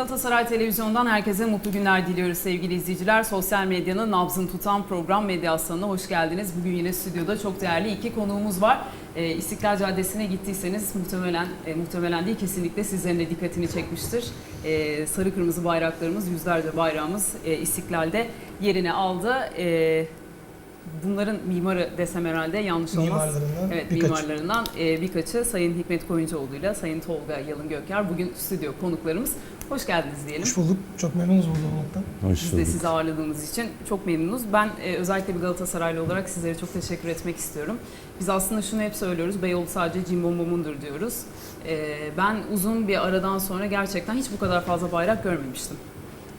Galatasaray Televizyon'dan herkese mutlu günler diliyoruz sevgili izleyiciler. Sosyal medyanın nabzını tutan program Medya Aslanı'na hoş geldiniz. Bugün yine stüdyoda çok değerli iki konuğumuz var. Ee, İstiklal Caddesi'ne gittiyseniz muhtemelen e, muhtemelen değil kesinlikle sizlerin de dikkatini çekmiştir. Ee, sarı kırmızı bayraklarımız, yüzlerce bayrağımız e, İstiklal'de yerini aldı. Ee, bunların mimarı desem herhalde yanlış olmaz. Mimarlarından Evet, birkaçı. mimarlarından e, birkaçı Sayın Hikmet Koyuncuoğlu'yla Sayın Tolga Yalın Göker bugün stüdyo konuklarımız. Hoş geldiniz diyelim. Hoş bulduk. Çok memnunuz burada olmaktan. Hoş Biz de bulduk. sizi ağırladığımız için çok memnunuz. Ben e, özellikle bir Galatasaraylı olarak sizlere çok teşekkür etmek istiyorum. Biz aslında şunu hep söylüyoruz, Beyoğlu sadece cimbombomundur diyoruz. E, ben uzun bir aradan sonra gerçekten hiç bu kadar fazla bayrak görmemiştim.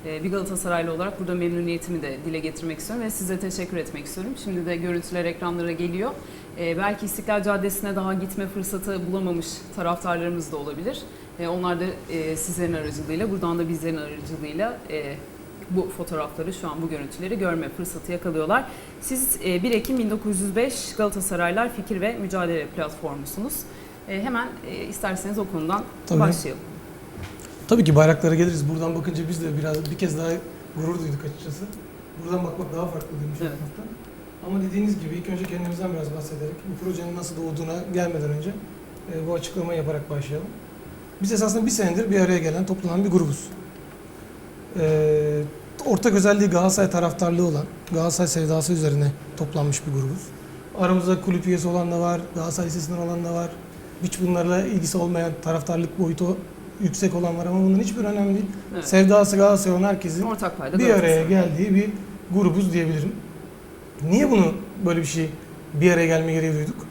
E, bir Galatasaraylı olarak burada memnuniyetimi de dile getirmek istiyorum ve size teşekkür etmek istiyorum. Şimdi de görüntüler ekranlara geliyor. E, belki İstiklal Caddesi'ne daha gitme fırsatı bulamamış taraftarlarımız da olabilir. E, onlar da e, sizlerin aracılığıyla, buradan da bizlerin aracılığıyla e, bu fotoğrafları, şu an bu görüntüleri görme fırsatı yakalıyorlar. Siz e, 1 Ekim 1905 Galatasaraylar Fikir ve Mücadele Platformusunuz. E, hemen e, isterseniz o konudan Tabii. başlayalım. Tabii ki bayraklara geliriz. Buradan bakınca biz de biraz bir kez daha gurur duyduk açıkçası. Buradan bakmak daha farklı duymuş Evet. Ama dediğiniz gibi ilk önce kendimizden biraz bahsederek, bu projenin nasıl doğduğuna gelmeden önce e, bu açıklamayı yaparak başlayalım. Biz esasında bir senedir bir araya gelen, toplanan bir grubuz. E, ortak özelliği Galatasaray taraftarlığı olan, Galatasaray sevdası üzerine toplanmış bir grubuz. Aramızda kulüp üyesi olan da var, Galatasaray Lisesi'nden olan da var. Hiç bunlarla ilgisi olmayan taraftarlık boyutu yüksek olan var ama bunların hiçbir önemli değil. Evet. Sevdası Galatasaray olan herkesin Ortak payda bir araya geldiği bir grubuz diyebilirim. Niye bunu böyle bir şey bir araya gelme gereği duyduk?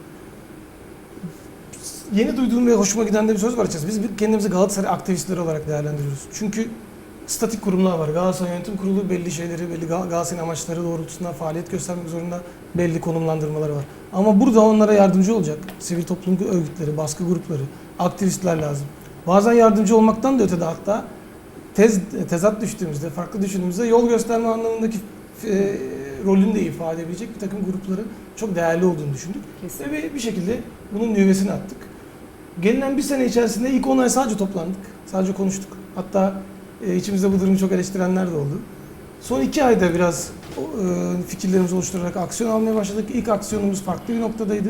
Yeni duyduğum ve hoşuma giden de bir söz var açıkçası. Biz kendimizi Galatasaray aktivistleri olarak değerlendiriyoruz. Çünkü statik kurumlar var. Galatasaray Yönetim Kurulu belli şeyleri, belli Gal- Galatasaray'ın amaçları doğrultusunda faaliyet göstermek zorunda belli konumlandırmaları var. Ama burada onlara yardımcı olacak sivil toplum örgütleri, baskı grupları, aktivistler lazım. Bazen yardımcı olmaktan da ötede hatta tez, tezat düştüğümüzde, farklı düşündüğümüzde yol gösterme anlamındaki e, rolünü de ifade edebilecek bir takım grupların çok değerli olduğunu düşündük. Kesinlikle. Ve bir şekilde bunun nüvesini attık. Gelinen bir sene içerisinde ilk 10 ay sadece toplandık. Sadece konuştuk. Hatta e, içimizde bu durumu çok eleştirenler de oldu. Son iki ayda biraz e, fikirlerimizi oluşturarak aksiyon almaya başladık. İlk aksiyonumuz farklı bir noktadaydı.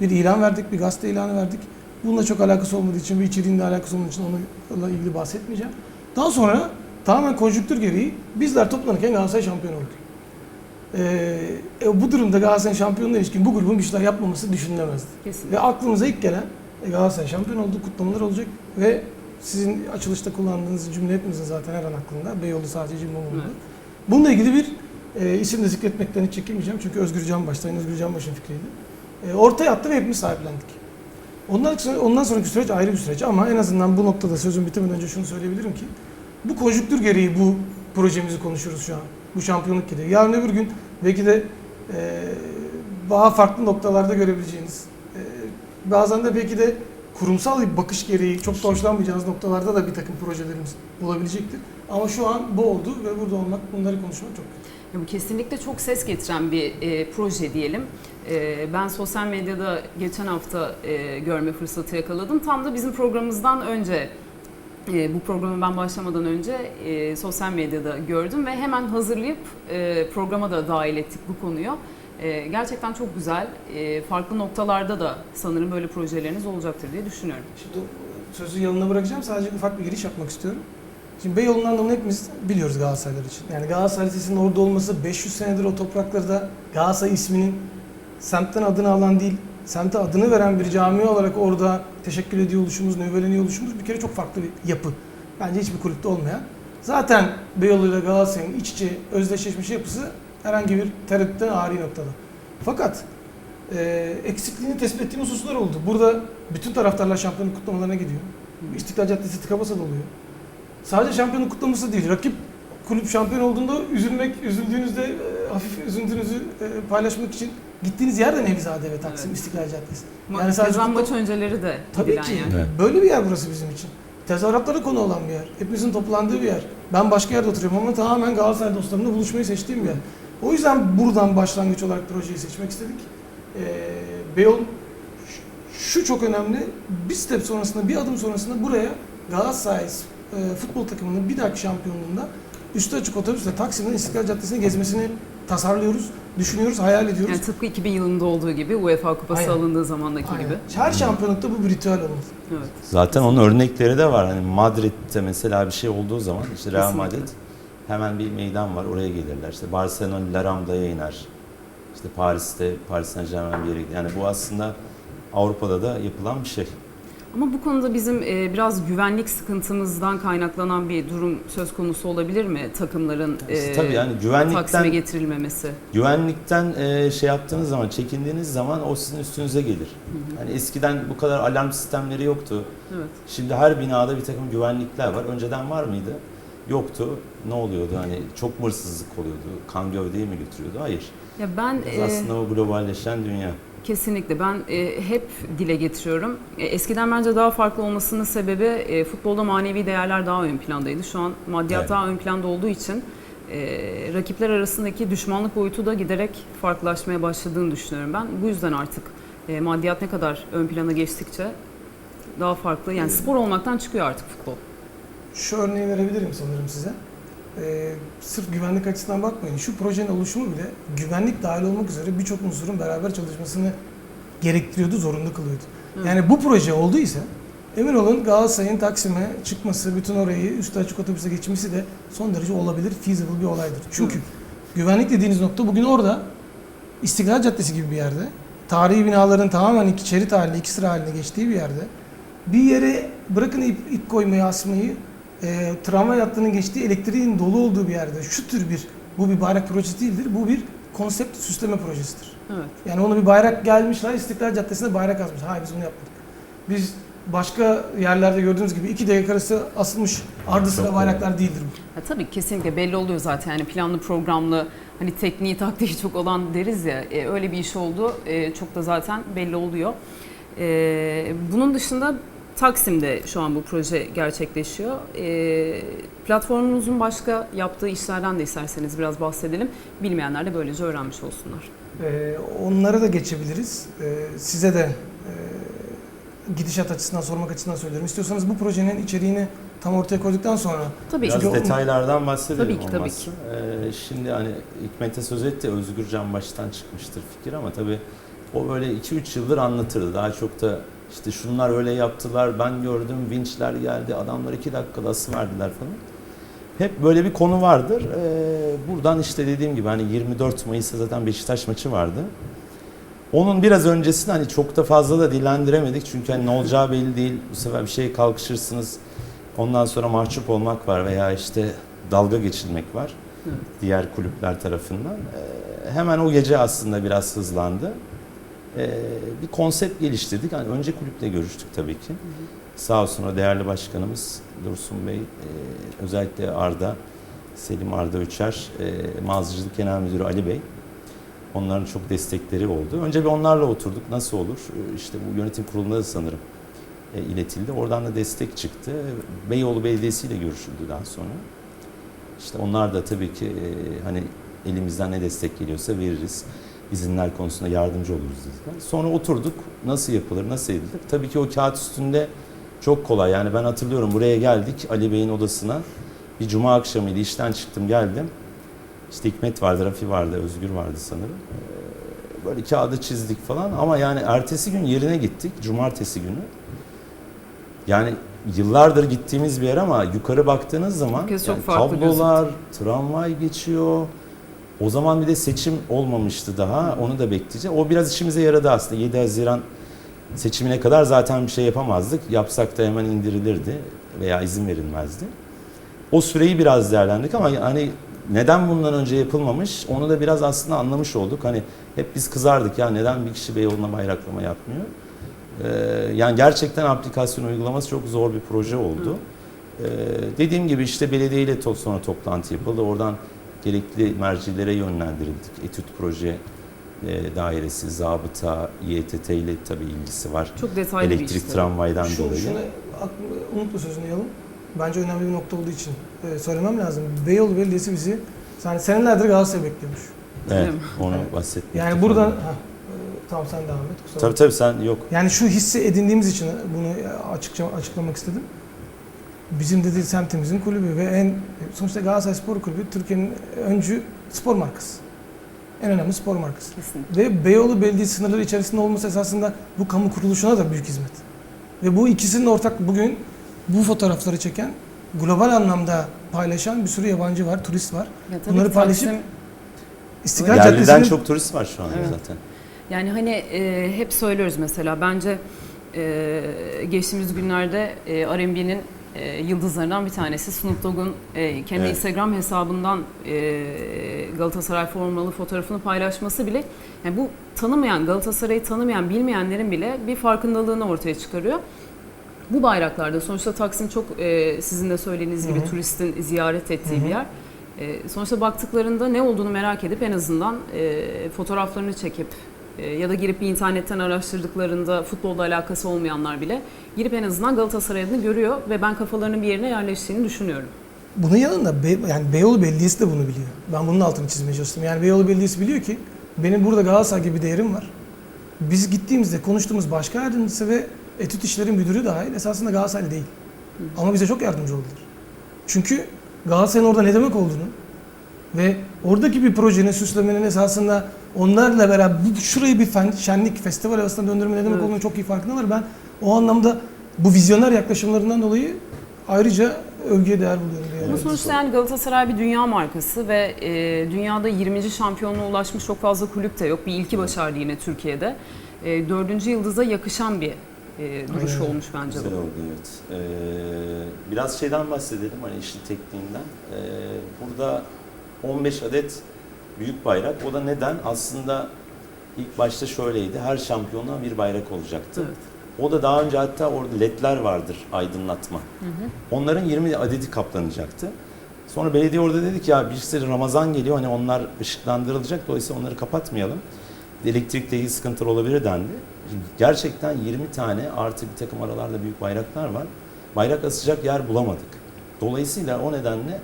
Bir ilan verdik, bir gazete ilanı verdik. Bununla çok alakası olmadığı için, bir içeriğinde alakası olmadığı için onunla ilgili bahsetmeyeceğim. Daha sonra tamamen konjüktür gereği bizler toplanırken Galatasaray şampiyon oldu. Ee, e, bu durumda Galatasaray şampiyonluğuna ilişkin bu grubun bir şeyler yapmaması düşünülemezdi. Kesinlikle. Ve aklımıza ilk gelen Galatasaray şampiyon oldu, kutlamalar olacak ve sizin açılışta kullandığınız cümle hepimizin zaten her an aklında. Beyoğlu sadece cimbo oldu. Evet. Bununla ilgili bir e, isim de zikretmekten hiç çekinmeyeceğim çünkü Özgür Canbaş, Sayın Özgür Canbaş'ın fikriydi. E, ortaya attı ve hepimiz sahiplendik. Ondan, sonra, ondan sonraki süreç ayrı bir süreç ama en azından bu noktada sözüm bitimeden önce şunu söyleyebilirim ki bu konjüktür gereği bu projemizi konuşuyoruz şu an. Bu şampiyonluk gereği. Yarın öbür gün belki de e, daha farklı noktalarda görebileceğiniz, e, bazen de belki de kurumsal bir bakış gereği çok da hoşlanmayacağınız noktalarda da bir takım projelerimiz olabilecektir. Ama şu an bu oldu ve burada olmak, bunları konuşmak çok bu kesinlikle çok ses getiren bir e, proje diyelim. E, ben sosyal medyada geçen hafta e, görme fırsatı yakaladım. Tam da bizim programımızdan önce, e, bu programı ben başlamadan önce e, sosyal medyada gördüm ve hemen hazırlayıp e, programa da dahil ettik bu konuyu. E, gerçekten çok güzel. E, farklı noktalarda da sanırım böyle projeleriniz olacaktır diye düşünüyorum. Şimdi sözü yanına bırakacağım. Sadece ufak bir giriş yapmak istiyorum. Şimdi Beyoğlu'nun anlamını hepimiz biliyoruz Galatasaraylar için. Yani Galatasaray Lisesi'nin orada olması 500 senedir o topraklarda Galatasaray isminin semtten adını alan değil, semte adını veren bir cami olarak orada teşekkür ediyor oluşumuz, nüveleniyor oluşumuz bir kere çok farklı bir yapı. Bence hiçbir kulüpte olmayan. Zaten Beyoğlu ile Galatasaray'ın iç içe özdeşleşmiş yapısı herhangi bir tereddütten ari noktada. Fakat e, eksikliğini tespit ettiğim hususlar oldu. Burada bütün taraftarlar şampiyonluk kutlamalarına gidiyor. İstiklal Caddesi tıka basa doluyor. Sadece şampiyonluk kutlaması değil, rakip kulüp şampiyon olduğunda üzülmek, üzüldüğünüzde e, hafif üzüntünüzü e, paylaşmak için gittiğiniz yer de Nevzade ve Taksim Evet. İstiklal Caddesi. Yani Yani sadece Kazan maç önceleri de Tabii ki. yani. Evet. Böyle bir yer burası bizim için. Tezahüratlara konu olan bir yer. Hepimizin toplandığı bir yer. Ben başka yerde oturuyorum ama tamamen Galatasaray dostlarımla buluşmayı seçtiğim bir yer. O yüzden buradan başlangıç olarak projeyi seçmek istedik. Ee, Beyoğlu şu- çok önemli. Bir step sonrasında, bir adım sonrasında buraya Galatasaray e, futbol takımının bir dahaki şampiyonluğunda üstü açık otobüsle Taksim'den İstiklal Caddesi'ne gezmesini tasarlıyoruz, düşünüyoruz, hayal ediyoruz. Yani tıpkı 2000 yılında olduğu gibi UEFA Kupası Aynen. alındığı zamandaki Aynen. gibi. Her şampiyonlukta bu bir ritüel olmalı. Evet. Zaten onun örnekleri de var. Hani Madrid'de mesela bir şey olduğu zaman işte Real Kesinlikle. Madrid hemen bir meydan var oraya gelirler. İşte Barcelona La Ramba'ya iner. İşte Paris'te Paris Saint Germain bir yere gider. Yani bu aslında Avrupa'da da yapılan bir şey. Ama bu konuda bizim e, biraz güvenlik sıkıntımızdan kaynaklanan bir durum söz konusu olabilir mi takımların e, tabii yani Taksim'e güvenlikten getirilmemesi? güvenlikten e, şey yaptığınız zaman, çekindiğiniz zaman o sizin üstünüze gelir. Yani eskiden bu kadar alarm sistemleri yoktu. Evet. Şimdi her binada bir takım güvenlikler var. Önceden var mıydı? Yoktu. Ne oluyordu? Hani çok mu hırsızlık oluyordu? Kan gövdeyi mi götürüyordu? Hayır. Ya ben Biraz e, aslında o globalleşen dünya. Kesinlikle ben e, hep dile getiriyorum. E, eskiden bence daha farklı olmasının sebebi e, futbolda manevi değerler daha ön plandaydı. Şu an maddiyat Evet. daha ön planda olduğu için e, rakipler arasındaki düşmanlık boyutu da giderek farklılaşmaya başladığını düşünüyorum ben. Bu yüzden artık e, maddiyat ne kadar ön plana geçtikçe daha farklı yani spor olmaktan çıkıyor artık futbol. Şu örneği verebilirim sanırım size. Ee, sırf güvenlik açısından bakmayın. Şu projenin oluşumu bile güvenlik dahil olmak üzere birçok unsurun beraber çalışmasını gerektiriyordu, zorunlu kılıyordu. Evet. Yani bu proje olduysa emin olun Galatasaray'ın Taksim'e çıkması, bütün orayı üstü açık otobüse geçmesi de son derece olabilir, feasible bir olaydır. Çünkü güvenlik dediğiniz nokta bugün orada İstiklal Caddesi gibi bir yerde, tarihi binaların tamamen iki şerit halinde, iki sıra halinde geçtiği bir yerde bir yere bırakın ip, ip koymayı, asmayı, e, tramvay hattının geçtiği elektriğin dolu olduğu bir yerde şu tür bir, bu bir bayrak projesi değildir, bu bir konsept süsleme projesidir. Evet. Yani onu bir bayrak gelmişler İstiklal Caddesi'nde bayrak asmış. Hayır biz bunu yapmadık. Biz başka yerlerde gördüğümüz gibi iki dakika arası asılmış ardı sıra bayraklar değildir bu. Ya tabii kesinlikle belli oluyor zaten yani planlı programlı hani tekniği taktiği çok olan deriz ya e, öyle bir iş oldu e, çok da zaten belli oluyor. E, bunun dışında Taksim'de şu an bu proje gerçekleşiyor. E, platformunuzun başka yaptığı işlerden de isterseniz biraz bahsedelim. Bilmeyenler de böylece öğrenmiş olsunlar. Ee, onlara da geçebiliriz. Ee, size de e, gidişat açısından, sormak açısından söylüyorum. İstiyorsanız bu projenin içeriğini tam ortaya koyduktan sonra Tabii Biraz ki. Çünkü detaylardan bahsedelim Tabii ki, tabii olmazsa. Ee, şimdi hani Hikmet'e söz etti Özgür Can baştan çıkmıştır fikir ama tabii o böyle 2-3 yıldır anlatırdı. Daha çok da işte şunlar öyle yaptılar, ben gördüm, vinçler geldi, adamlar 2 dakikada asıverdiler falan. Hep böyle bir konu vardır. Ee, buradan işte dediğim gibi hani 24 Mayıs'ta zaten Beşiktaş maçı vardı. Onun biraz öncesini hani çok da fazla da dillendiremedik çünkü hani ne olacağı belli değil. Bu sefer bir şey kalkışırsınız. Ondan sonra mahcup olmak var veya işte dalga geçilmek var diğer kulüpler tarafından. Ee, hemen o gece aslında biraz hızlandı. Ee, bir konsept geliştirdik. Hani önce kulüple görüştük tabii ki. Sağ olsun o değerli başkanımız Dursun Bey, e, özellikle Arda, Selim Arda Uçar, e, Genel Müdürü Ali Bey. Onların çok destekleri oldu. Önce bir onlarla oturduk. Nasıl olur? Ee, İşte bu yönetim kurulunda da sanırım e, iletildi. Oradan da destek çıktı. Beyoğlu Belediyesi ile görüşüldü daha sonra. İşte onlar da tabii ki e, hani elimizden ne destek geliyorsa veririz. İzinler konusunda yardımcı oluruz dediler. Sonra oturduk. Nasıl yapılır, nasıl edilir? Tabii ki o kağıt üstünde çok kolay. Yani ben hatırlıyorum buraya geldik Ali Bey'in odasına. Bir cuma akşamıydı işten çıktım geldim. İşte Hikmet vardı, Rafi vardı, Özgür vardı sanırım. Ee, Böyle kağıdı çizdik falan ama yani ertesi gün yerine gittik. Cumartesi günü. Yani yıllardır gittiğimiz bir yer ama yukarı baktığınız zaman Herkes çok yani farklı tablolar, tramvay geçiyor. O zaman bir de seçim olmamıştı daha. Onu da bekleyeceğiz. O biraz işimize yaradı aslında. 7 Haziran seçimine kadar zaten bir şey yapamazdık. Yapsak da hemen indirilirdi veya izin verilmezdi. O süreyi biraz değerlendik ama hani neden bundan önce yapılmamış onu da biraz aslında anlamış olduk. Hani hep biz kızardık ya neden bir kişi Beyoğlu'na bayraklama yapmıyor. Ee, yani gerçekten aplikasyon uygulaması çok zor bir proje oldu. Ee, dediğim gibi işte belediyeyle to- sonra toplantı yapıldı. Oradan gerekli mercilere yönlendirildik. Etüt proje e, dairesi, zabıta, İETT ile tabii ilgisi var. Çok detaylı bir Elektrik iş. tramvaydan Şu, dolayı. şunu aklımda- unutma sözünü yalım. Bence önemli bir nokta olduğu için e, söylemem lazım. Beyoğlu Belediyesi bizi yani senelerdir Galatasaray bekliyormuş. Evet, Değil mi? onu Evet. bahsetmek Yani buradan e, tamam sen devam et. Kusura Tabii tabii sen yok. Yani şu hissi edindiğimiz için bunu açıkça açıklamak istedim. Bizim dedi semtimizin kulübü ve en sonuçta Galatasaray Spor Kulübü Türkiye'nin öncü spor markası. En önemli spor markası. Kesinlikle. Ve Beyoğlu Belediyesi sınırları içerisinde olması esasında bu kamu kuruluşuna da büyük hizmet. Ve bu ikisinin ortak bugün bu fotoğrafları çeken, global anlamda paylaşan bir sürü yabancı var, turist var. Ya tabii Bunları paylaşıp Taksim- İstiklal Yerliden Caddesi'nin çok turist var şu an Evet. zaten. Yani hani e, hep söylüyoruz mesela bence e, geçtiğimiz günlerde e, R&B'nin e, yıldızlarından bir tanesi Snoop Dogg'un e, kendi Evet. Instagram hesabından e, Galatasaray formalı fotoğrafını paylaşması bile yani bu tanımayan Galatasaray'ı tanımayan bilmeyenlerin bile bir farkındalığını ortaya çıkarıyor. Bu bayraklarda sonuçta Taksim çok e, sizin de söylediğiniz gibi Hı hı. turistin ziyaret ettiği Hı hı. bir yer. E, sonuçta baktıklarında ne olduğunu merak edip en azından e, fotoğraflarını çekip ya da girip bir internetten araştırdıklarında futbolla alakası olmayanlar bile girip en azından Galatasaray adını görüyor ve ben kafalarının bir yerine yerleştiğini düşünüyorum. Bunun yanında Be- yani Beyoğlu Belediyesi de bunu biliyor. Ben bunun altını çizmeye çalıştım. Yani Beyoğlu Belediyesi biliyor ki benim burada Galatasaray gibi değerim var. Biz gittiğimizde konuştuğumuz başka yardımcısı ve etüt işleri müdürü dahil esasında Galatasaraylı değil. Ama bize çok yardımcı oldular. Çünkü Galatasaray'ın orada ne demek olduğunu ve oradaki bir projenin süslemenin esasında onlarla beraber bu, şurayı bir fen, şenlik, festival arasında döndürme ne demek Evet. olduğunu çok iyi farkındalar. Ben o anlamda bu vizyoner yaklaşımlarından dolayı ayrıca övgüye değer buluyorum. Ama sonuçta yani Galatasaray bir dünya markası ve e, dünyada 20. şampiyonluğa ulaşmış çok fazla kulüp de yok. Bir ilki başardı yine Türkiye'de. E, dördüncü yıldıza yakışan bir e, duruş Aynen. olmuş bence Güzel bu. oldu evet. Ee, biraz şeyden bahsedelim hani işin tekniğinden. Ee, burada 15 adet büyük bayrak. O da neden? Aslında ilk başta şöyleydi. Her şampiyonluğa bir bayrak olacaktı. Evet. O da daha önce hatta orada ledler vardır aydınlatma. Hı hı. Onların 20 adedi kaplanacaktı. Sonra belediye orada dedi ki ya birisi Ramazan geliyor hani onlar ışıklandırılacak dolayısıyla onları kapatmayalım. Elektrikle ilgili sıkıntılar olabilir dendi. Gerçekten 20 tane artı bir takım aralarda büyük bayraklar var. Bayrak asacak yer bulamadık. Dolayısıyla o nedenle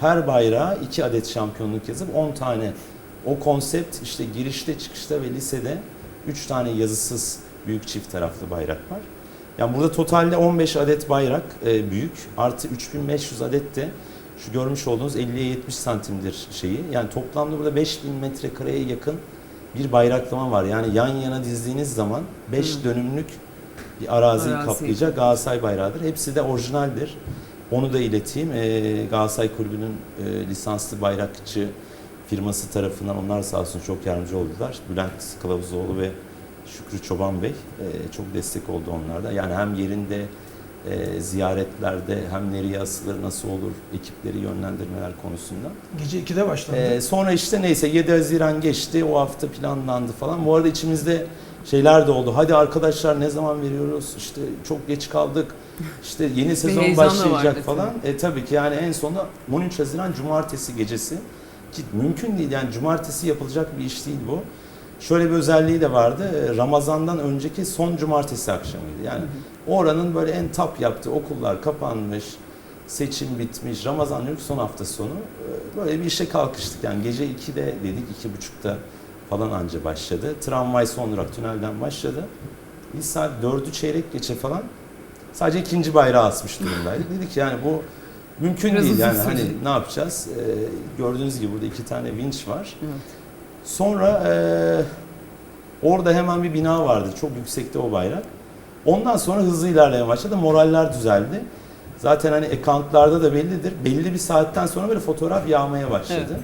her bayrağa 2 adet şampiyonluk yazıp 10 tane o konsept işte girişte çıkışta ve lisede 3 tane yazısız büyük çift taraflı bayrak var. Yani burada totalde 15 adet bayrak e, büyük artı 3500 adet de şu görmüş olduğunuz 50'ye 70 santimdir şeyi. Yani toplamda burada 5000 metrekareye yakın bir bayraklama var. Yani yan yana dizdiğiniz zaman 5 Hı. dönümlük bir araziyi Arazi. kaplayacak Galatasaray bayrağıdır. Hepsi de orijinaldir. Onu da ileteyim. Ee, Galatasaray Kulübü'nün e, lisanslı bayrakçı firması tarafından onlar sağ olsun çok yardımcı oldular. Bülent Kılavuzoğlu ve Şükrü Çoban Bey e, çok destek oldu onlarda. Yani hem yerinde e, ziyaretlerde hem nereye asılır, nasıl olur ekipleri yönlendirmeler konusunda. Gece 2'de başlandı. Ee, sonra işte neyse 7 Haziran geçti. O hafta planlandı falan. Bu arada içimizde şeyler de oldu. Hadi arkadaşlar ne zaman veriyoruz? İşte çok geç kaldık. İşte yeni sezon başlayacak falan. E tabii ki yani en sonunda 13 Haziran cumartesi gecesi ki mümkün değil yani cumartesi yapılacak bir iş değil bu. Şöyle bir özelliği de vardı. e, Ramazan'dan önceki son cumartesi akşamıydı. Yani oranın böyle en tap yaptığı okullar kapanmış, seçim bitmiş, Ramazan yok son hafta sonu. Ee, Böyle bir işe kalkıştık yani gece 2'de dedik, 2.30'da falan anca başladı. Tramvay son durak tünelden başladı. Biz saat 4'ü çeyrek geçe falan sadece ikinci bayrağı asmış durumdaydık. Dedik yani bu mümkün Biraz değil yani hani ne yapacağız? Ee, gördüğünüz gibi burada iki tane vinç var. Evet. Sonra eee, orada hemen bir bina vardı. Çok yüksekte o bayrak. Ondan sonra hızlı ilerlemeye başladı. Moraller düzeldi. Zaten hani accountlarda da bellidir. Belli bir saatten sonra böyle fotoğraf yağmaya başladı.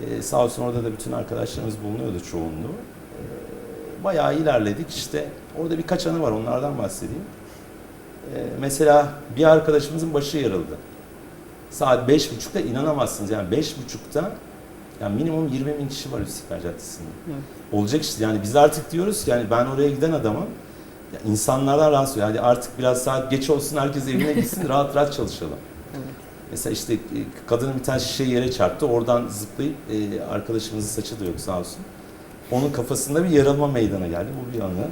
Eee sağ olsun orada da bütün arkadaşlarımız bulunuyordu çoğunluğu. Eee, bayağı ilerledik. İşte orada birkaç anı var. Onlardan bahsedeyim. Eee, mesela bir arkadaşımızın başı yarıldı. Saat beş buçukta inanamazsınız. Yani beş buçukta yani minimum 20 bin kişi var İstiklal Caddesi'nde. Evet. Olacak işte yani biz artık diyoruz ki yani ben oraya giden adamım. Ya insanlardan rahatsız oluyor. Hadi artık biraz saat geç olsun herkes evine gitsin rahat rahat çalışalım. Mesela işte e, kadının bir tane şişe yere çarptı. Oradan zıplayıp e, arkadaşımızın saçı da yok sağ olsun. Onun kafasında bir yaralma meydana geldi. Bu bir anı.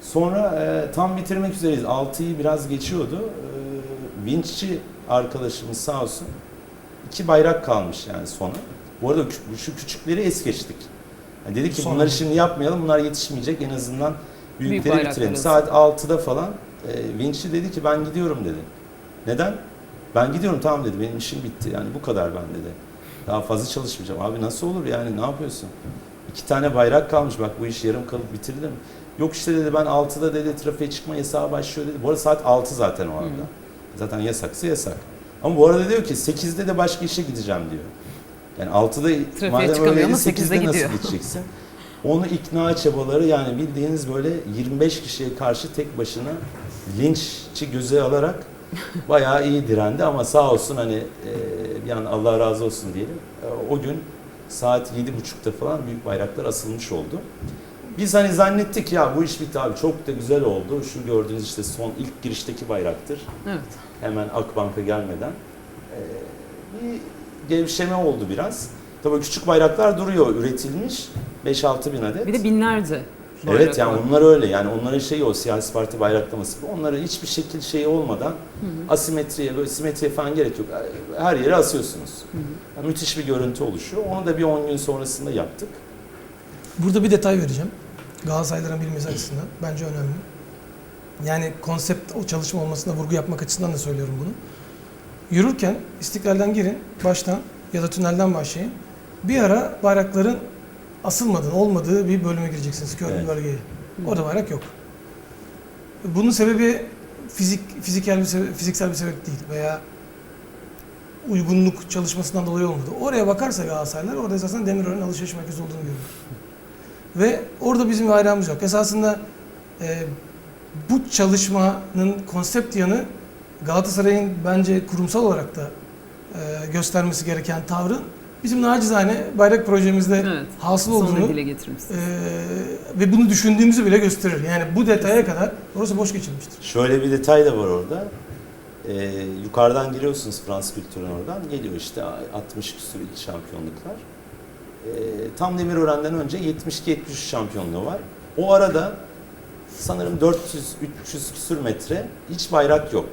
Sonra e, tam bitirmek üzereyiz. 6'yı biraz geçiyordu. E, vinççi arkadaşımız sağ olsun. iki bayrak kalmış yani sona. Bu arada şu küçükleri es geçtik. Yani dedik ki Sonra. bunları şimdi yapmayalım. Bunlar yetişmeyecek. En azından büyükleri bayrakları bitirelim. Saat 6'da falan e, vinççi dedi ki ben gidiyorum dedi. Neden? Ben gidiyorum tamam dedi benim işim bitti yani bu kadar ben dedi. Daha fazla çalışmayacağım. Abi nasıl olur yani ne yapıyorsun? İki tane bayrak kalmış bak bu iş yarım kalıp bitirilir mi? Yok işte dedi ben 6'da dedi trafiğe çıkma yasağı başlıyor dedi. Bu arada saat 6 zaten o arada. Zaten yasaksa yasak. Ama bu arada diyor ki 8'de de başka işe gideceğim diyor. Yani 6'da madem çıkamıyor öyleydi ama 8'de 8'de gidiyor. nasıl gideceksin? Onu ikna çabaları yani bildiğiniz böyle 25 kişiye karşı tek başına linççi göze alarak bayağı iyi direndi ama sağ olsun hani e, an Allah razı olsun diyelim. E, o gün saat 7.30'da falan büyük bayraklar asılmış oldu. Biz hani zannettik ya bu iş bitti abi çok da güzel oldu. Şu gördüğünüz işte son ilk girişteki bayraktır. Evet. Hemen Akbank'a gelmeden. E, bir gevşeme oldu biraz. Tabii küçük bayraklar duruyor üretilmiş 5-6 bin adet. Bir de binlerce. Evet yani onlar öyle yani onların şeyi o siyasi parti bayraklaması gibi onlara hiçbir şekil şeyi olmadan asimetriye böyle simetriye falan gerek yok. Her yere asıyorsunuz. Yani müthiş bir görüntü oluşuyor. Onu da bir 10 gün sonrasında yaptık. Burada bir detay vereceğim. Galatasaraylıların bilmesi açısından. Bence önemli. Yani konsept o çalışma olmasına vurgu yapmak açısından da söylüyorum bunu. Yürürken istiklalden girin, baştan ya da tünelden başlayın. Bir ara bayrakların asılmadığını, olmadığı bir bölüme gireceksiniz. Kör bir Evet. bölgeye. Orada bayrak yok. Bunun sebebi fizik fiziksel bir sebep, fiziksel bir sebep değil veya uygunluk çalışmasından dolayı olmadı. Oraya bakarsa Galatasaraylılar orada esasında Demirören alışveriş merkezi olduğunu görür. Ve orada bizim bayrağımız yok. Esasında e, bu çalışmanın konsept yanı Galatasaray'ın bence kurumsal olarak da e, göstermesi gereken tavrın bizim nacizane bayrak projemizde Evet. hasıl olduğunu dile e, ve bunu düşündüğümüzü bile gösterir. Yani bu detaya kadar orası boş geçilmiştir. Şöyle bir detay da var orada. Ee, yukarıdan giriyorsunuz Fransız kültürüne oradan. Geliyor işte 60 küsur şampiyonluklar. Ee, tam Demirören'den önce 72-73 şampiyonluğu var. O arada sanırım 400-300 küsur metre hiç bayrak yok.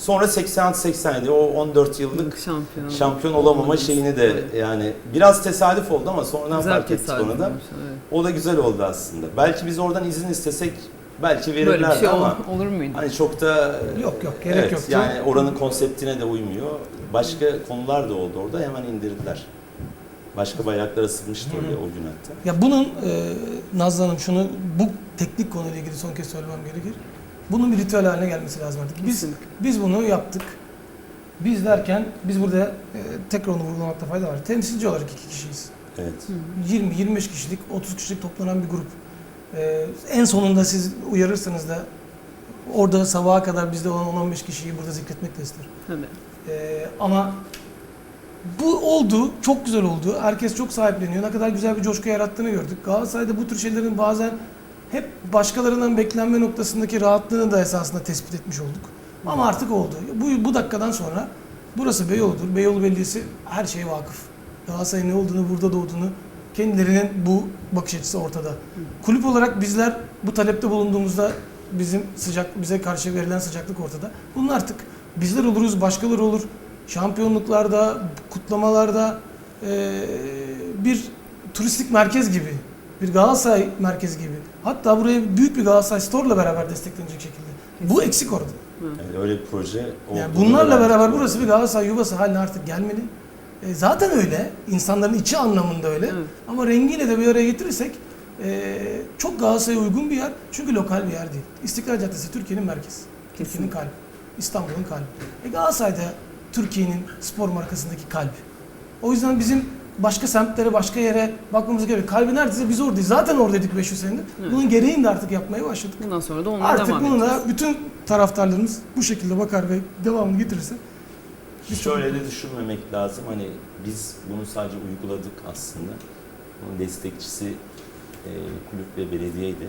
Sonra 86-87 o 14 yıllık şampiyon. şampiyon olamama şeyini de Evet. yani biraz tesadüf oldu ama sonradan Güzel fark ettik onu da. evet. O da güzel oldu aslında. Belki biz oradan izin istesek belki Böyle bir verirlerdi şey ama ol- olur muydu? hani çok da Yok, yok, gerek evet, yoktu. Yani oranın konseptine de uymuyor. Başka konular da oldu orada hemen indirdiler. Başka bayraklar asılmıştı oraya o gün hatta. Ya bunun e, Nazlı Hanım şunu bu teknik konuyla ilgili son kez söylemem gerekir. Bunun bir ritüel haline gelmesi lazım artık. Biz Kesinlikle. biz bunu yaptık. Biz derken biz burada e, tekrar onu vurgulamakta fayda var. Temsilci olarak iki kişiyiz. Evet. 20-25 kişilik, 30 kişilik toplanan bir grup. E, en sonunda siz uyarırsanız da orada sabaha kadar bizde olan 10-15 kişiyi burada zikretmek de isterim. Tabii. Ee, ama bu oldu, çok güzel oldu. Herkes çok sahipleniyor. Ne kadar güzel bir coşku yarattığını gördük. Galatasaray'da bu tür şeylerin bazen hep başkalarından beklenme noktasındaki rahatlığını da esasında tespit etmiş olduk. Ama artık oldu. Bu, bu dakikadan sonra burası Beyoğlu'dur. Beyoğlu Belediyesi her şeye vakıf. Galatasaray'ın ne olduğunu, burada doğduğunu, kendilerinin bu bakış açısı ortada. Kulüp olarak bizler bu talepte bulunduğumuzda bizim sıcak bize karşı verilen sıcaklık ortada. Bunun artık bizler oluruz, başkaları olur. Şampiyonluklarda, kutlamalarda eee, bir turistik merkez gibi, bir Galatasaray merkezi gibi. Hatta buraya büyük bir Galatasaray Store'la beraber desteklenecek şekilde. Bu eksik orada. Yani öyle bir proje Yani bunlarla beraber burası bir Galatasaray yuvası haline artık gelmeli. E, zaten öyle. İnsanların içi anlamında öyle. Evet. Ama rengiyle de bir araya getirirsek e, çok Galatasaray'a uygun bir yer. Çünkü lokal bir yer değil. İstiklal Caddesi Türkiye'nin merkezi. Türkiye'nin kalbi. İstanbul'un kalbi. E, Galatasaray'da Türkiye'nin spor markasındaki kalbi. O yüzden bizim başka semtlere, başka yere bakmamız gerekiyor. Kalbi neredeyse biz oradayız. Zaten oradaydık 500 senedir. Evet. Bunun gereğini de artık yapmaya başladık. Bundan sonra da onunla Artık devam bunu edeceğiz. da bütün taraftarlarımız bu şekilde bakar ve devamını getirirse Şöyle de düşünmemek lazım. Hani biz bunu sadece uyguladık aslında. Bunun destekçisi e, kulüp ve belediyeydi.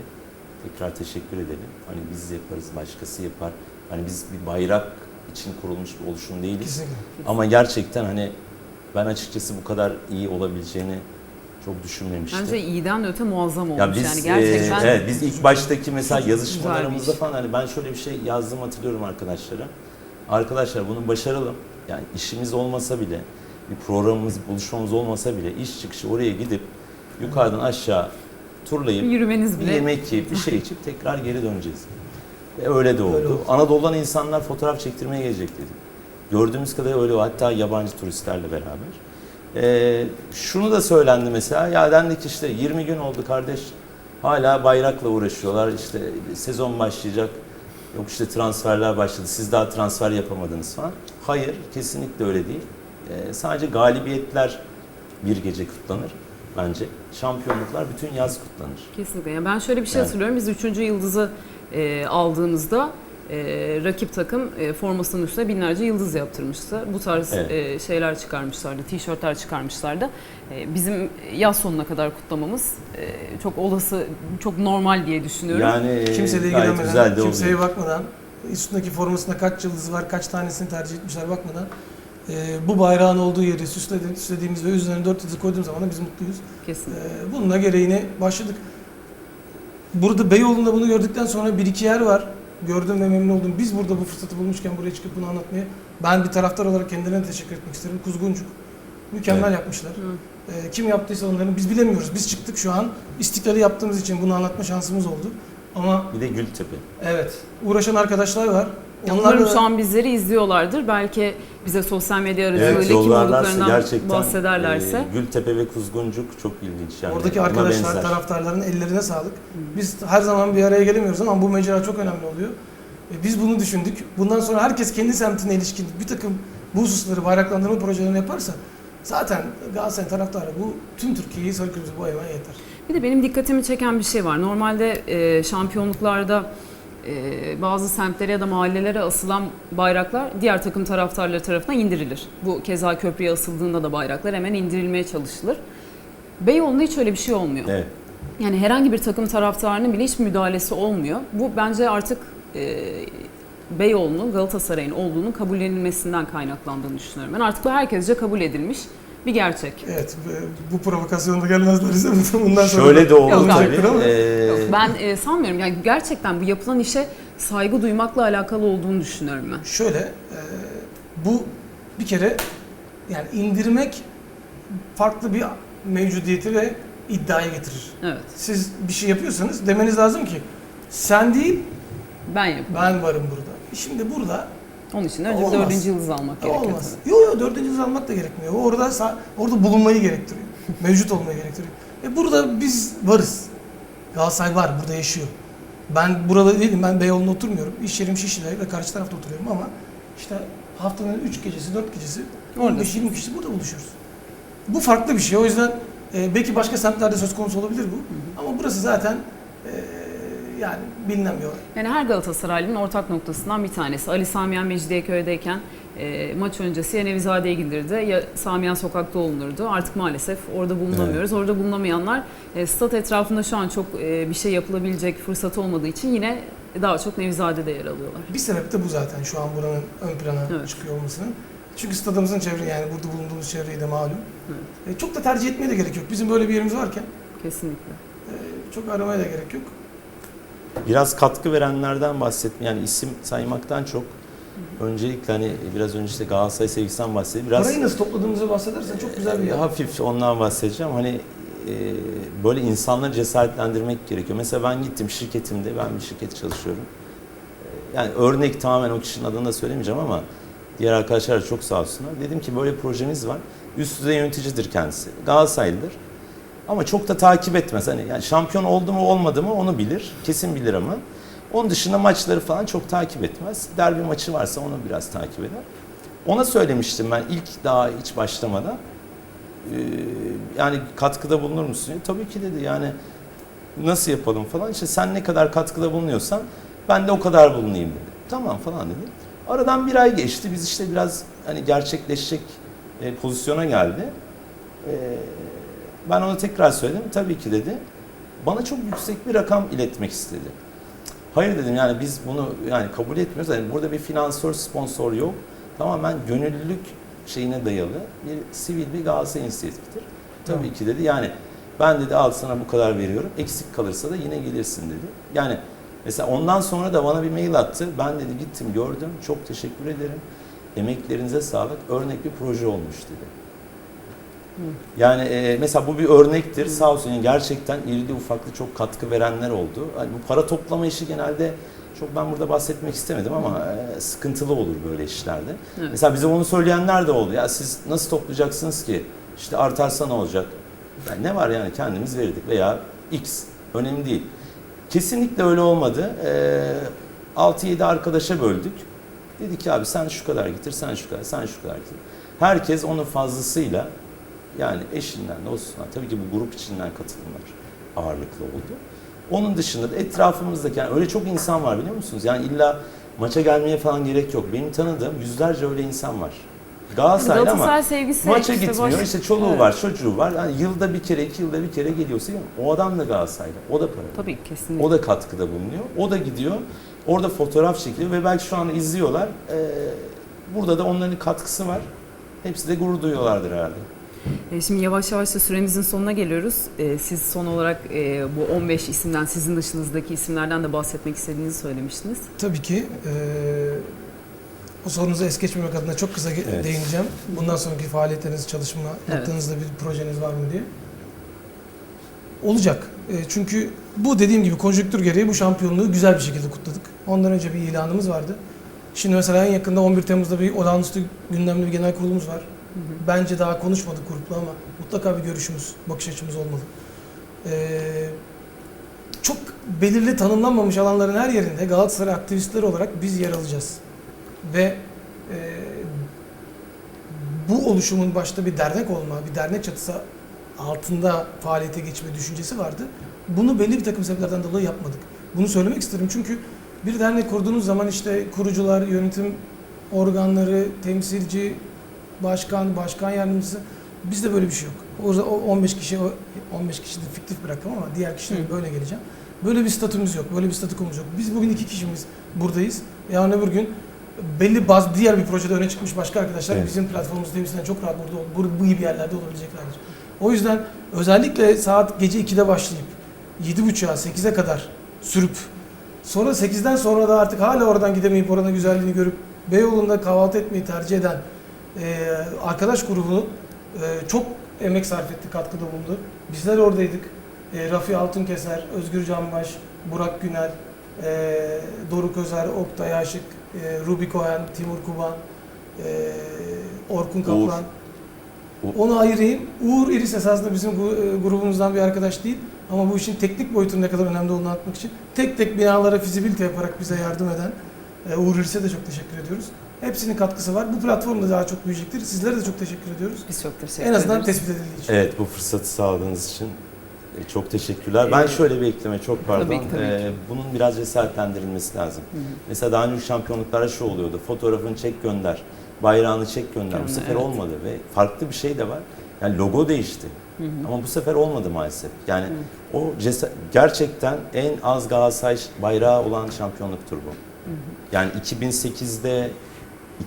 Tekrar teşekkür edelim. Hani biz yaparız, başkası yapar. Hani biz bir bayrak için kurulmuş bir oluşum değiliz. kesinlikle. Ama gerçekten hani ben açıkçası bu kadar iyi olabileceğini çok düşünmemiştim. Bence iyiden de öte muazzam olmuş. Ya biz yani gerçekten e, evet biz ilk baştaki mesela yazışmalarımızda bir falan hani ben şöyle bir şey yazdım hatırlıyorum arkadaşlara. Arkadaşlar bunu başaralım. Yani işimiz olmasa bile bir programımız, buluşmamız olmasa bile iş çıkışı oraya gidip yukarıdan aşağı turlayıp yürümeniz bir bile yemek yiyip bir şey içip tekrar geri döneceğiz. Ve öyle de oldu. Öyle oldu. Anadolu'dan insanlar fotoğraf çektirmeye gelecek dedi. Gördüğümüz kadarıyla öyle hatta yabancı turistlerle beraber. Ee, şunu da söylendi mesela ya dendi ki işte 20 gün oldu kardeş hala bayrakla uğraşıyorlar işte sezon başlayacak yok işte transferler başladı siz daha transfer yapamadınız falan. Hayır kesinlikle öyle değil. Ee, sadece galibiyetler bir gece kutlanır bence. Şampiyonluklar bütün yaz kutlanır. Kesinlikle. Yani ben şöyle bir şey Yani. hatırlıyorum. Biz üçüncü yıldızı e, aldığımızda e, rakip takım e, formasının üstüne binlerce yıldız yaptırmıştı. Bu tarz Evet. e, şeyler çıkarmışlardı, tişörtler çıkarmışlardı. E, bizim yaz sonuna kadar kutlamamız e, çok olası, çok normal diye düşünüyorum. Yani Kimseyle gayet güzel ilgilenmeden, de kimseye oluyor. bakmadan, üstündeki formasında kaç yıldız var, kaç tanesini tercih etmişler bakmadan e, bu bayrağın olduğu yeri süsledi- süslediğimiz ve üzerine dört yıldız koyduğumuz zaman da biz mutluyuz. Kesinlikle. Ee, Bununla gereğine başladık. Burada Beyoğlu'nda bunu gördükten sonra bir iki yer var. Gördüm ve memnun oldum. Biz burada bu fırsatı bulmuşken buraya çıkıp bunu anlatmaya ben bir taraftar olarak kendilerine teşekkür etmek isterim. Kuzguncuk. Mükemmel Evet. yapmışlar. Hı. Ee, kim yaptıysa onların biz bilemiyoruz. Biz çıktık şu an. İstiklali yaptığımız için bunu anlatma şansımız oldu. Ama Bir de Gültepe. evet uğraşan arkadaşlar var. Umarım şu an bizleri izliyorlardır. Belki bize sosyal medya aracılığıyla Evet kim olduklarından gerçekten bahsederlerse. e, Gültepe ve Kuzguncuk çok ilginç yani. oradaki Buna arkadaşlar, benzer. taraftarların ellerine sağlık. Biz her zaman bir araya gelemiyoruz ama bu mecra çok önemli oluyor. E, Biz bunu düşündük. Bundan sonra herkes kendi semtine ilişkin bir takım bu hususları bayraklandırma projelerini yaparsa zaten Galatasaray taraftarı bu tüm Türkiye'yi sarı kırmızı boyamaya yeter. Bir de benim dikkatimi çeken bir şey var. Normalde e, şampiyonluklarda e, bazı semtlere ya da mahallelere asılan bayraklar diğer takım taraftarları tarafından indirilir. Bu keza köprüye asıldığında da bayraklar hemen indirilmeye çalışılır. Beyoğlu'nda hiç öyle bir şey olmuyor. Evet. Yani herhangi bir takım taraftarının bile hiç müdahalesi olmuyor. Bu bence artık e, Beyoğlu'nun Galatasaray'ın olduğunu kabullenilmesinden kaynaklandığını düşünüyorum. Ben artık bu herkesce kabul edilmiş bir gerçek. Evet bu- provokasyonda gelmezlerse bundan sonra Şöyle de oldu Yok, tabii. ama E, Yok, ben e, sanmıyorum. Yani gerçekten bu yapılan işe saygı duymakla alakalı olduğunu düşünüyorum ben. şöyle e, bu bir kere yani indirmek farklı bir mevcudiyeti ve iddiaya getirir. Evet. Siz bir şey yapıyorsanız demeniz lazım ki sen değil Ben yapıyorum. ben varım burada. Şimdi burada Onun için önce Olmaz. dördüncü yıldız almak gerekiyor. olmaz. Yok yok dördüncü yıldız almak da gerekmiyor. Orada orada bulunmayı gerektiriyor. Mevcut olmayı gerektiriyor. E burada biz varız. Galatasaray var, burada yaşıyor. Ben burada değilim, ben Beyoğlu'nda oturmuyorum. İş yerim Şişli'de ve karşı tarafta oturuyorum ama işte haftanın 3 gecesi, 4 gecesi, 15-20 kişi burada buluşuyoruz. Bu farklı bir şey. O yüzden e, belki başka semtlerde söz konusu olabilir bu. Ama burası zaten e, yani olay. Yani her Galatasaraylı'nın ortak noktasından bir tanesi. Ali Samiyen Mecidiyeköy'deyken e, maç öncesi ya Nevizade'ye gidilirdi ya Samiyen Sokak'ta olunurdu. Artık maalesef orada bulunamıyoruz. Orada bulunamayanlar e, stat etrafında şu an çok e, bir şey yapılabilecek fırsat olmadığı için yine daha çok Nevizade'de yer alıyorlar. Bir sebep de bu zaten şu an buranın ön plana Evet. çıkıyor olmasının. Çünkü stadımızın çevre yani burada bulunduğumuz çevreyi de malum. E, çok da tercih etmeye de gerek yok. Bizim böyle bir yerimiz varken Kesinlikle. e, çok aramaya da gerek yok. Biraz katkı verenlerden bahsetme yani isim saymaktan çok öncelikle hani biraz önce işte Galatasaray sevgisinden bahsedeyim. Biraz Parayı nasıl topladığımızı bahsedersen çok güzel bir yer. hafif ondan bahsedeceğim. Hani e, böyle insanları cesaretlendirmek gerekiyor. Mesela ben gittim şirketimde, ben bir şirket çalışıyorum. E, Yani örnek tamamen o kişinin adını da söylemeyeceğim ama diğer arkadaşlar da çok sağ olsunlar. Dedim ki böyle projemiz var. Üst düzey yöneticidir kendisi. Galatasaraylıdır. Ama çok da takip etmez. Hani yani şampiyon oldu mu olmadı mı onu bilir. Kesin bilir ama. Onun dışında maçları falan çok takip etmez. Derbi maçı varsa onu biraz takip eder. Ona söylemiştim ben ilk daha hiç başlamadan. Ee, yani katkıda bulunur musun? diye. Tabii ki dedi yani nasıl yapalım falan. İşte sen ne kadar katkıda bulunuyorsan ben de o kadar bulunayım dedi. Tamam falan dedi. Aradan bir ay geçti. Biz işte biraz hani gerçekleşecek e, pozisyona geldi. Ee, ben ona tekrar söyledim. Tabii ki dedi. Bana çok yüksek bir rakam iletmek istedi. Hayır dedim yani biz bunu yani kabul etmiyoruz. Yani burada bir finansör, sponsor yok. Tamamen gönüllülük şeyine dayalı bir sivil bir Galatasaray inisiyatifidir. Tabii Tamam. ki dedi. Yani ben dedi al sana bu kadar veriyorum. Eksik kalırsa da yine gelirsin dedi. Yani mesela ondan sonra da bana bir mail attı. Ben dedi gittim gördüm. Çok teşekkür ederim. Emeklerinize sağlık. Örnek bir proje olmuş dedi. Yani e, mesela bu bir örnektir. Sağ olsun yani gerçekten irili ufaklı çok katkı verenler oldu. Hani bu para toplama işi genelde Çok ben burada bahsetmek istemedim ama e, sıkıntılı olur böyle işlerde. Evet. Mesela bize onu söyleyenler de oldu. Ya siz nasıl toplayacaksınız ki? İşte artarsa ne olacak? Yani ne var yani kendimiz verirdik veya X. Önemli değil. Kesinlikle öyle olmadı. Ee, 6-7 arkadaşa böldük. Dedik ki abi sen şu kadar getir, sen şu kadar, sen şu kadar getir. Herkes onun fazlasıyla yani eşinden, dostundan, tabii ki bu grup içinden katılımlar ağırlıklı oldu. Onun dışında da etrafımızdaki yani öyle çok insan var biliyor musunuz? Yani illa maça gelmeye falan gerek yok. Benim tanıdığım yüzlerce öyle insan var. Galatasaraylı ama Galatasaray sevgisi maça işte gitmiyor. boş- İşte çoluğu Evet. var, çocuğu var. Yani yılda bir kere, iki yılda bir kere geliyorsa o adam da Galatasaraylı. O da para. Tabii kesinlikle. O da katkıda bulunuyor. O da gidiyor. Orada fotoğraf çekiliyor ve belki şu an izliyorlar. Ee, burada da onların katkısı var. Hepsi de gurur duyuyorlardır herhalde. E, Şimdi yavaş yavaş da süremizin sonuna geliyoruz. E, Siz son olarak e, bu 15 isimden, sizin dışınızdaki isimlerden de bahsetmek istediğinizi söylemiştiniz. Tabii ki eee o sorunuza es geçmemek adına çok kısa Evet. değineceğim. Bundan sonraki faaliyetleriniz, çalışma Evet. yaptığınızda bir projeniz var mı diye. Olacak. Çünkü bu dediğim gibi konjonktür gereği bu şampiyonluğu güzel bir şekilde kutladık. Ondan önce bir ilanımız vardı. Şimdi mesela en yakında 11 Temmuz'da bir olağanüstü gündemli bir genel kurulumuz var. Bence daha konuşmadık grupla ama mutlaka bir görüşümüz, bakış açımız olmalı. Ee, çok belirli tanımlanmamış alanların her yerinde Galatasaray aktivistleri olarak biz yer alacağız. Ve e, bu oluşumun başta bir dernek olma, bir dernek çatısı altında faaliyete geçme düşüncesi vardı. Bunu belli bir takım sebeplerden dolayı yapmadık. Bunu söylemek isterim çünkü bir dernek kurduğunuz zaman işte kurucular, yönetim organları, temsilci, başkan, başkan yardımcısı bizde böyle bir şey yok. O, o 15 kişi, o 15 kişi de fiktif bıraktım ama diğer kişilere böyle geleceğim. Böyle bir statümüz yok, böyle bir statükomuz yok. Biz bugün iki kişimiz buradayız. Yarın öbür gün belli bazı diğer bir projede öne çıkmış başka arkadaşlar Evet. bizim platformumuzda temsilen çok rahat burada bu, bu gibi yerlerde olabileceklerdir. O yüzden özellikle saat gece 2'de başlayıp 7.30'a 8'e kadar sürüp sonra 8'den sonra da artık hala oradan gidemeyip oranın güzelliğini görüp Beyoğlu'nda kahvaltı etmeyi tercih eden e, arkadaş grubunu e, çok emek sarf etti, katkıda bulundu. Bizler oradaydık. E, Rafi Altunkeser, Özgür Canbaş, Burak Günel, e, Doruk Özer, Oktay Aşık, e, Rubi Kohen, Timur Kuban, e, Orkun Uğur. Kaplan. Onu ayırayım. Uğur İris esasında bizim e, grubumuzdan bir arkadaş değil. Ama bu işin teknik boyutunun ne kadar önemli olduğunu anlatmak için tek tek binalara fizibilite yaparak bize yardım eden e, Uğur İris'e de çok teşekkür ediyoruz. Hepsinin katkısı var. Bu platform da daha çok büyüyecektir. Sizlere de çok teşekkür ediyoruz. Biz çok teşekkür En azından ederiz. tespit edildiği için. Evet bu fırsatı sağladığınız için e, çok teşekkürler. Ben şöyle bir ekleme çok pardon. Tabii ki, tabii E, bunun biraz cesaretlendirilmesi lazım. Hı hı. Mesela daha önceki şampiyonluklarda şu oluyordu. Fotoğrafını çek gönder. Bayrağını çek gönder. bu Gönder, sefer evet. olmadı ve farklı bir şey de var. Yani logo değişti. Hı hı. Ama bu sefer olmadı maalesef. Yani o cesa- gerçekten en az Galatasaray bayrağı olan şampiyonluktur bu. Yani 2008'de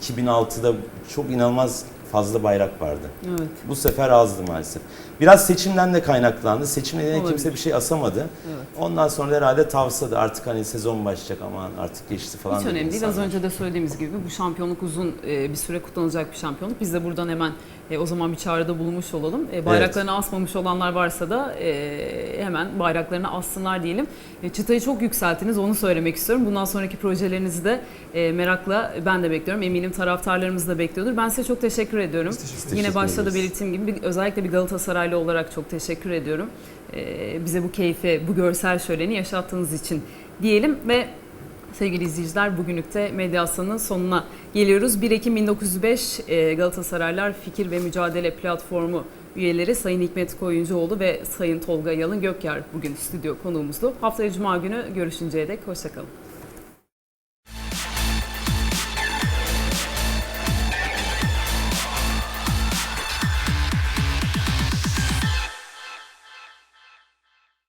2006'da çok inanılmaz fazla bayrak vardı. Evet, Bu sefer azdı maalesef. Biraz seçimden de kaynaklandı. Seçim nedeniyle kimse bir şey asamadı. evet. Ondan sonra herhalde tavsadı artık hani sezon başlayacak aman artık geçti falan. Hiç önemli değil. Az önce de söylediğimiz gibi bu şampiyonluk uzun e, bir süre kutlanacak bir şampiyonluk. Biz de buradan hemen e, o zaman bir çağrıda bulunmuş olalım. E, bayraklarını asmamış olanlar varsa da e, hemen bayraklarını assınlar diyelim. E, çıtayı çok yükselttiniz onu söylemek istiyorum. Bundan sonraki projelerinizi de e, merakla ben de bekliyorum. Eminim taraftarlarımız da bekliyordur. Ben size çok teşekkür ediyorum. Biz teşekkür Yine başta da belirttiğim gibi bir- özellikle bir Galatasaraylı olarak çok teşekkür ediyorum. Ee, bize bu keyfi, bu görsel şöleni yaşattığınız için diyelim ve sevgili izleyiciler bugünlük de Medya Aslan'ın sonuna geliyoruz. 1 Ekim 1905 e, Galatasaraylar Fikir ve Mücadele Platformu üyeleri Sayın Hikmet Koyuncuoğlu ve Sayın Tolga Yalın Gökyar bugün stüdyo konuğumuzdu. Haftaya Cuma günü görüşünceye dek hoşçakalın.